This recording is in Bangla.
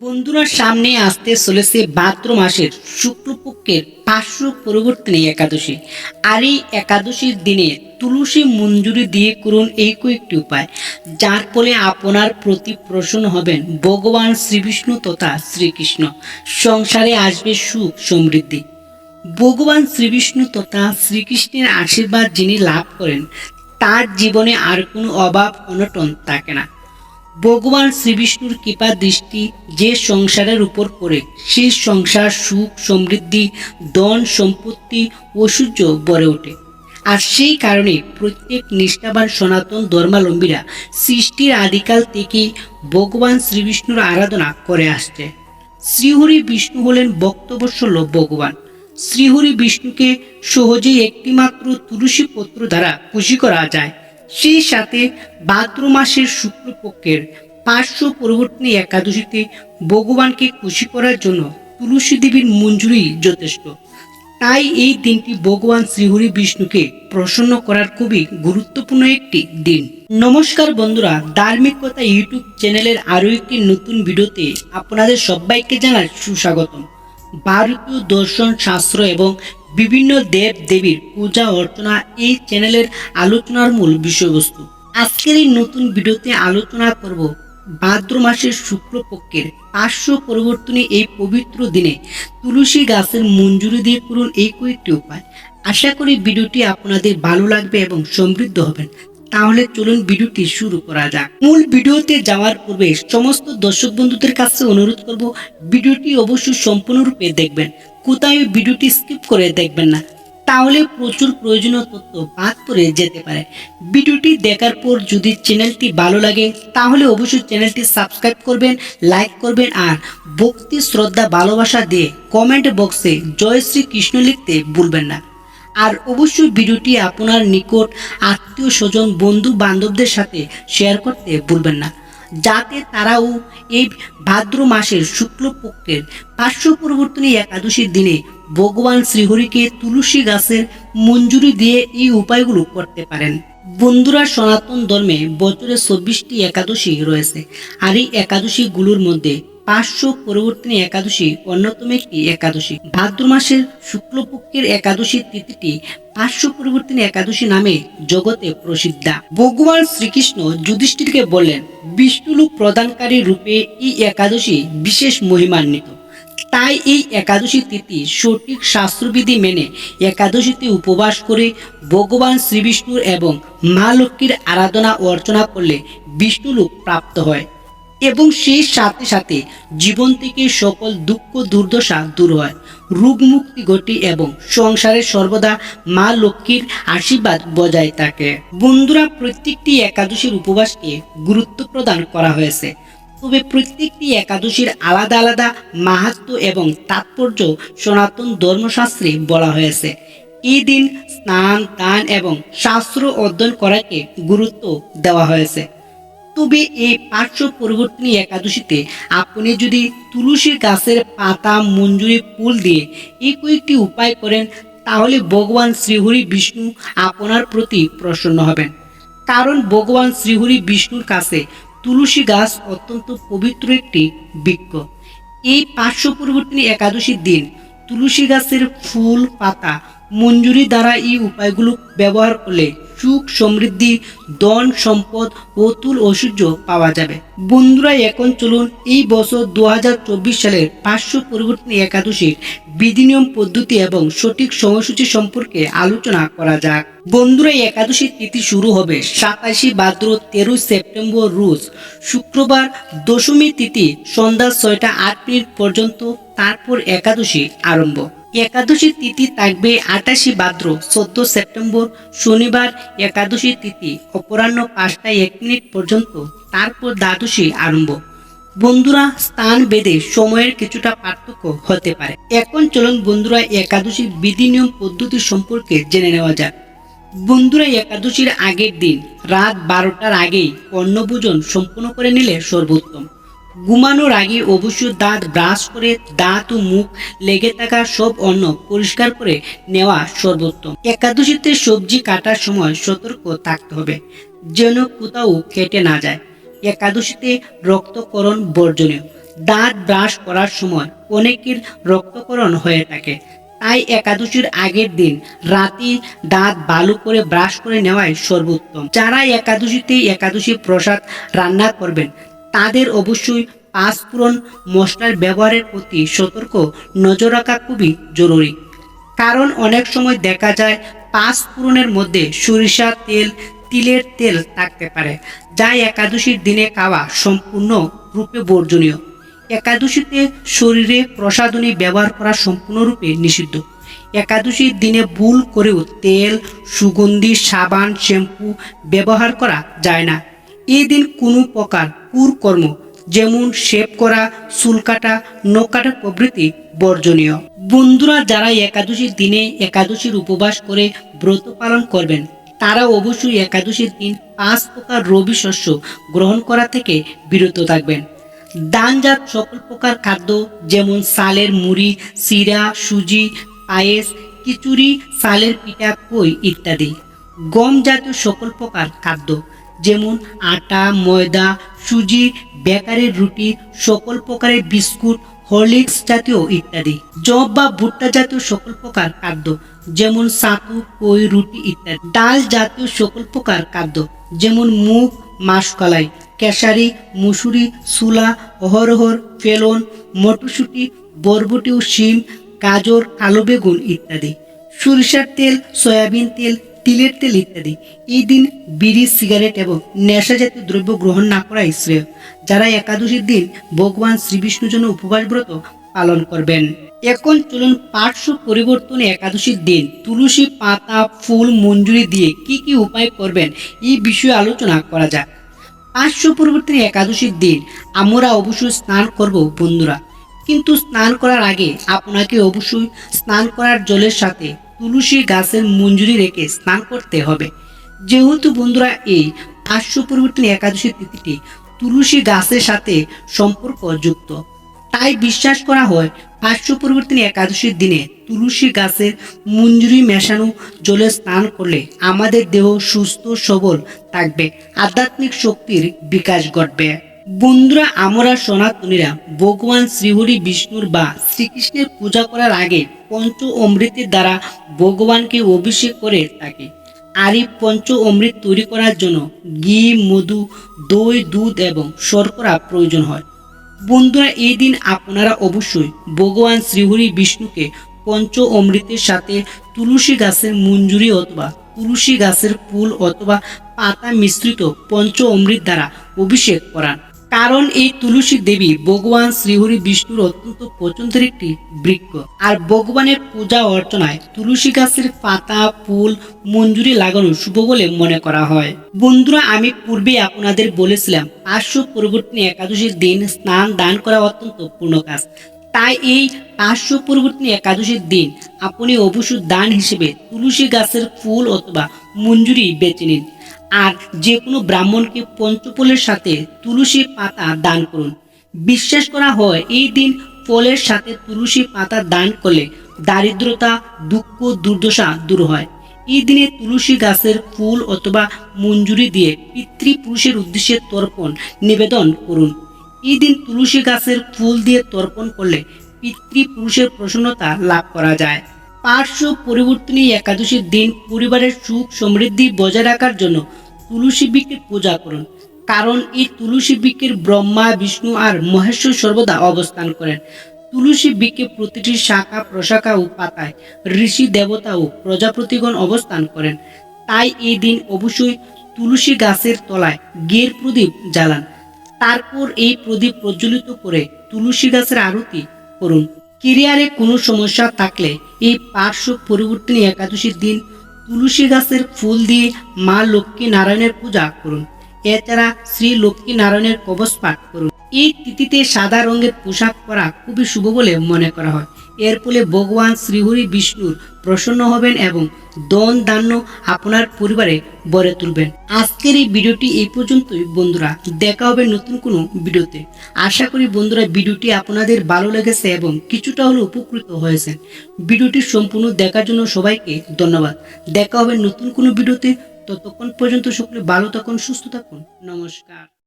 বন্ধুরা, সামনে আসতে চলেছে ভাদ্র মাসের শুক্লপক্ষের পার্শ্ব পরিবর্তনে একাদশী। আর এই একাদশীর দিনে তুলসী মঞ্জুরি দিয়ে করুন এই কয়েকটি উপায়। যার ফলে আপনার প্রতি প্রসন্ন হবেন ভগবান শ্রীবিষ্ণু তথা শ্রীকৃষ্ণ। সংসারে আসবে সুখ, সমৃদ্ধি। ভগবান শ্রীবিষ্ণু তথা শ্রীকৃষ্ণের আশীর্বাদ যিনি লাভ করেন, তার জীবনে আর কোনো অভাব, অনটন থাকে না। ভগবান শ্রীবিষ্ণুর কৃপা দৃষ্টি যে সংসারের উপর পড়ে সেই সংসার সুখ, সমৃদ্ধি, ধন, সম্পত্তি ঐশ্বর্য ভরে ওঠে। আর সেই কারণে প্রত্যেক নিষ্ঠাবান সনাতন ধর্মাবলম্বীরা সৃষ্টির আদিকাল থেকেই ভগবান শ্রীবিষ্ণুর আরাধনা করে আসছে। শ্রীহরি বিষ্ণু হলেন বক্তবৎসল ভগবান। শ্রীহরি বিষ্ণুকে সহজেই একটিমাত্র তুলসী পত্র দ্বারা খুশি করা যায়। সেই সাথে ভাদ্র মাসের শুক্লপক্ষের পার্শ্ব পরিবর্তনী একাদশীতে ভগবানকে খুশি করার জন্য তুলসী দেবীর মঞ্জুরি যথেষ্ট। তাই এই দিনটি ভগবান শ্রীহরি বিষ্ণুকে প্রসন্ন করার খুবই গুরুত্বপূর্ণ একটি দিন। নমস্কার বন্ধুরা ধার্মিকতা ইউটিউব চ্যানেলের আরও একটি নতুন ভিডিওতে আপনাদের সবাইকে জানাই সুস্বাগতম। ভারতীয় দর্শন শাস্ত্র এবং বিভিন্ন দেব দেবীর পূজা অর্চনা এই চ্যানেলের আলোচনার মূল বিষয়বস্তু। আজকের এই নতুন ভিডিওতে আলোচনা করব ভাদ্র মাসের শুক্লপক্ষের পার্শ্ব পরিবর্তনে এই পবিত্র দিনে তুলসী গাছের মঞ্জুরি দিয়ে করুন এই কয়েকটি উপায়। আশা করি ভিডিওটি আপনাদের ভালো লাগবে এবং সমৃদ্ধ হবেন। তাহলে চলুন ভিডিওটি শুরু করা যাক। মূল ভিডিওতে যাওয়ার পূর্বে সমস্ত দর্শক বন্ধুদের কাছে অনুরোধ করব, ভিডিওটি অবশ্যই সম্পূর্ণরূপে দেখবেন। কোথায় ভিডিওটি স্কিপ করে দেখবেন না, তাহলে প্রচুর প্রয়োজনীয় তথ্য বাদ পড়ে যেতে পারে। ভিডিওটি দেখার পর যদি চ্যানেলটি ভালো লাগে, তাহলে অবশ্যই চ্যানেলটি সাবস্ক্রাইব করবেন, লাইক করবেন আর ভক্তি, শ্রদ্ধা, ভালোবাসা দিয়ে কমেন্ট বক্সে জয় শ্রী কৃষ্ণ লিখতে ভুলবেন না। আর অবশ্যই ভিডিওটি আপনার নিকট আত্মীয় স্বজন, বন্ধু বান্ধবদের সাথে শেয়ার করতে ভুলবেন না। যাতে তারাও এই ভাদ্র মাসের শুক্লপক্ষের পার্শ্ব পরিবর্তনী একাদশীর দিনে ভগবান শ্রীহরিকে তুলসী গাছের মঞ্জুরি দিয়ে এই উপায়গুলো করতে পারেন। বন্ধুরা, সনাতন ধর্মে বছরে চব্বিশটি একাদশী রয়েছে। আর এই একাদশীগুলোর মধ্যে পার্শ্ব পরিবর্তনী একাদশী অন্যতম একটি একাদশী। ভাদ্র মাসের শুক্লপক্ষের একাদশী তিথিটি পার্শ্ব পরিবর্তনী একাদশী নামে জগতে প্রসিদ্ধা। ভগবান শ্রীকৃষ্ণ যুধিষ্ঠিরকে বললেন, বিষ্ণুলোক প্রদানকারী রূপে এই একাদশী বিশেষ মহিমান্বিত। তাই এই একাদশী তিথি সঠিক শাস্ত্রবিধি মেনে একাদশীতে উপবাস করে ভগবান শ্রীবিষ্ণুর এবং মা লক্ষ্মীর আরাধনা অর্চনা করলে বিষ্ণুলোক প্রাপ্ত হয়। এবং সেই সাথে সাথে জীবন থেকে সকল দুঃখ, দুর্দশা দূর হয়। রোগ মুক্তি ঘটে এবং সংসারে সর্বদা মা লক্ষ্মীর আশীর্বাদ বজায় থাকে। বন্ধুরা, প্রত্যেকটি একাদশীর উপবাসকে গুরুত্ব প্রদান করা হয়েছে। তবে প্রত্যেকটি একাদশীর আলাদা আলাদা মাহাত্ম্য এবং তাৎপর্য সনাতন ধর্মশাস্ত্রে বলা হয়েছে। এই দিন স্নান, দান এবং শাস্ত্র অধ্যয়ন করাকে গুরুত্ব দেওয়া হয়েছে। তবে এই পার্শ্ব পরিবর্তনী একাদশীতে আপনি যদি তুলসী গাছের পাতা, মঞ্জুরি, ফুল দিয়ে এই কয়েকটি উপায় করেন, তাহলে ভগবান শ্রীহরি বিষ্ণু আপনার প্রতি প্রসন্ন হবেন। কারণ ভগবান শ্রীহরি বিষ্ণুর কাছে তুলসী গাছ অত্যন্ত পবিত্র একটি বৃক্ষ। এই পার্শ্ব পরিবর্তনী একাদশীর দিন তুলসী গাছের ফুল, পাতা, মঞ্জুরি দ্বারা এই উপায়গুলো ব্যবহার করলে সুখ সমৃদ্ধি, ধন সম্পদ, অতুল ঐশ্বর্য পাওয়া যাবে। বন্ধুরা, এখন চলুন এই বছর দু সালের পার্শ্ব পরিবর্তনী একাদশীর বিধিনিয়ম পদ্ধতি এবং সঠিক সময়সূচি সম্পর্কে আলোচনা করা যাক। বন্ধুরা একাদশী তিথি শুরু হবে সাতাশি ভাদ্র তেরোই সেপ্টেম্বর রোজ। শুক্রবার দশমী তিথি সন্ধ্যা ছয়টা আট মিনিট পর্যন্ত, তারপর একাদশী আরম্ভ। একাদশী তিথি থাকবে আটাশি ভাদ্র, চোদ্দ সেপ্টেম্বর, শনিবার একাদশী তিথি, অপরাহ্ন পাঁচটা এক মিনিট পর্যন্ত। তারপর দ্বাদশী আরম্ভ। বন্ধুরা, স্থান বেদে সময়ের কিছুটা পার্থক্য হতে পারে। এখন চলুন বন্ধুরা একাদশী বিধি নিয়ম পদ্ধতি সম্পর্কে জেনে নেওয়া যাক। বন্ধুরা, একাদশীর আগের দিন রাত বারোটার আগেই অন্নভোজন সম্পূর্ণ করে নিলে সর্বোত্তম। ঘুমানোর আগে অবশ্য দাঁত ব্রাশ করে দাঁত ও মুখ লেগে থাকা সব অন্ন পরিষ্কার করে নেওয়া সর্বোত্তম। একাদশীতে সবজি কাটার সময় সতর্ক থাকতে হবে, যেন কোথাও কেটে না যায়। একাদশীতে রক্তকরণ বর্জনীয়। দাঁত ব্রাশ করার সময় অনেকের রক্তকরণ হয়ে থাকে। তাই একাদশীর আগের দিন রাতে দাঁত ভালো করে ব্রাশ করে নেওয়াই সর্বোত্তম। যারা একাদশীতে একাদশী প্রসাদ রান্না করবেন তাদের অবশ্যই পাঁচফোড়ন মশলার ব্যবহারের প্রতি সতর্ক নজর রাখা খুবই জরুরি। কারণ অনেক সময় দেখা যায় পাঁচ ফোড়নের মধ্যে সরিষা তেল, তিলের তেল থাকতে পারে, যা একাদশীর দিনে খাওয়া সম্পূর্ণ রূপে বর্জনীয়। একাদশীতে শরীরে প্রসাধনী ব্যবহার করা সম্পূর্ণরূপে নিষিদ্ধ। একাদশীর দিনে ভুল করেও তেল, সুগন্ধি, সাবান, শ্যাম্পু ব্যবহার করা যায় না। এই দিন কোনো প্রকার কুরকর্ম যেমন শেভ করা, চুল কাটা, নখ কাটা প্রভৃতি বর্জনীয়। বন্ধুরা যারা একাদশীর দিনে একাদশীর উপবাস করে ব্রত পালন করবেন, তারা অবশ্যই একাদশীর দিন পাঁচ প্রকার রবি শস্য গ্রহণ করা থেকে বিরত থাকবেন। দানজাত সকল প্রকার খাদ্য, যেমন সালের মুড়ি চিরা সুজি, পায়েস, খিচুড়ি সালের পিঠা কই ইত্যাদি। গম জাতীয় সকল প্রকার খাদ্য, যেমন আটা, ময়দা সুজি, বেকারির রুটি, সকল প্রকারের বিস্কুট, হরলিক্স জাতীয় ইত্যাদি। জব বা ভুট্টা জাতীয় সকল প্রকার খাদ্য, যেমন সাতু কই, রুটি ইত্যাদি। ডাল জাতীয় সকল প্রকার খাদ্য, যেমন মুগ, মাসকলাই, কেশারি, মুসুরি, সুলা, অহরহর, ফেলন, মটরশুঁটি, বরবটি ও শিম, গাজর কালো বেগুন ইত্যাদি। সরিষার তেল, সয়াবিন তেল তিলের তেল ইত্যাদি এই দিন বিড়ি, সিগারেট এবং নেশা জাতীয় দ্রব্য গ্রহণ না করাই শ্রেয়। যারা একাদশীর দিন ভগবান শ্রীবিষ্ণুর জন্য উপবাস ব্রত পালন করবেন। এখন চলুন পার্শ্ব পরিবর্তনে একাদশীর দিন। তুলসী পাতা, ফুল, মঞ্জুরি দিয়ে কি কি উপায় করবেন, এই বিষয়ে আলোচনা করা যাক। পার্শ্ব পরিবর্তনে একাদশীর দিন আমরা অবশ্যই স্নান করব, বন্ধুরা। কিন্তু স্নান করার আগে আপনাকে অবশ্যই স্নান করার জলের সাথে তুলসী গাছের মঞ্জুরি রেখে স্নান করতে হবে। যেহেতু বন্ধুরা, এই পার্শ্ব পরিবর্তনী একাদশী তিথিটি তুলসী গাছের সাথে সম্পর্কযুক্ত। তাই বিশ্বাস করা হয় পার্শ্ব পরিবর্তনী একাদশীর দিনে তুলসী গাছের মঞ্জুরি মেশানো, জলে স্নান করলে আমাদের দেহ সুস্থ সবল থাকবে, আধ্যাত্মিক শক্তির বিকাশ ঘটবে। বন্ধুরা, আমরা সনাতনীরা ভগবান শ্রীহরি বিষ্ণুর বা শ্রীকৃষ্ণের পূজা করার আগে পঞ্চ অমৃতের দ্বারা ভগবানকে অভিষেক করে থাকে। আর এই পঞ্চ অমৃত তৈরি করার জন্য ঘি, মধু, দই, দুধ এবং শর্করা প্রয়োজন হয়। বন্ধুরা, এই দিন আপনারা অবশ্যই ভগবান শ্রীহরি বিষ্ণুকে পঞ্চ অমৃতের সাথে তুলসী গাছের মঞ্জুরি অথবা তুলসী গাছের ফুল অথবা পাতা মিশ্রিত পঞ্চ অমৃত দ্বারা অভিষেক করান। কারণ এই তুলসী দেবী ভগবান শ্রীহরি বিষ্ণুর অত্যন্ত পছন্দের একটি বৃক্ষ। আর ভগবানের পূজা অর্চনায় তুলসী গাছের পাতা, ফুল, মঞ্জুরি লাগানো শুভ বলে মনে করা হয়। বন্ধুরা, আমি পূর্বে আপনাদের বলেছিলাম, পার্শ্ব পরিবর্তনী একাদশীর দিন স্নান দান করা অত্যন্ত পূর্ণ কাজ। তাই এই পার্শ্ব পরিবর্তনী একাদশীর দিন আপনি অবশ্যই দান হিসেবে তুলসী গাছের ফুল অথবা মঞ্জুরি বেছে নিন। আর যে কোনো ব্রাহ্মণকে পঞ্চফলের সাথে তুলসী পাতা দান করুন। বিশ্বাস করা হয়, এই দিন ফলের সাথে তুলসী পাতা দান করলে দারিদ্রতা, দুঃখ, দুর্দশা দূর হয়। এই দিনে তুলসী গাছের ফুল অথবা মঞ্জুরি দিয়ে পিতৃপুরুষের উদ্দেশ্যে তর্পণ, নিবেদন করুন। এই দিন তুলসী গাছের ফুল দিয়ে তর্পণ করলে পিতৃপুরুষের প্রসন্নতা লাভ করা যায়। পার্শ্ব পরিবর্তনী একাদশীর দিন পরিবারের সুখ সমৃদ্ধি বজায় রাখার জন্য তুলসী বৃক্ষের পূজা করুন। কারণ এই তুলসী বৃক্ষের ব্রহ্মা, বিষ্ণু আর মহেশ্বর সর্বদা অবস্থান করেন। তুলসী বৃক্ষে প্রতিটি শাখা, প্রশাখা ও পাতায় ঋষি, দেবতা ও প্রজাপতিগণ অবস্থান করেন। তাই এই দিন অবশ্যই তুলসী গাছের তলায় গের প্রদীপ জ্বালান। তারপর এই প্রদীপ প্রজ্বলিত করে তুলসী গাছের আরতি করুন। কেরিয়ারে কোনো সমস্যা থাকলে এই পার্শ্ব পরিবর্তনী একাদশীর দিন তুলসী গাছের ফুল দিয়ে মা লক্ষ্মী নারায়ণের পূজা করুন। এছাড়া শ্রী লক্ষ্মী নারায়ণের কবচ পাঠ করুন। এই তিথিতে সাদা রঙের পোশাক পরা খুবই শুভ বলে মনে করা হয়। এর ফলে ভগবান শ্রীহরি বিষ্ণুর প্রসন্ন হবেন এবং দন দান্য আপনার পরিবারে বরে তুলবেন। আজকের এই ভিডিওটি এই পর্যন্তই। বন্ধুরা, দেখা হবে নতুন কোনো ভিডিওতে। আশা করি বন্ধুরা ভিডিওটি আপনাদের ভালো লেগেছে এবং কিছুটা হলেও উপকৃত হয়েছেন ভিডিওটি সম্পূর্ণ দেখার জন্য সবাইকে ধন্যবাদ। দেখা হবে নতুন কোনো ভিডিওতে। ততক্ষণ পর্যন্ত সকলে ভালো থাকুন, সুস্থ থাকুন। নমস্কার।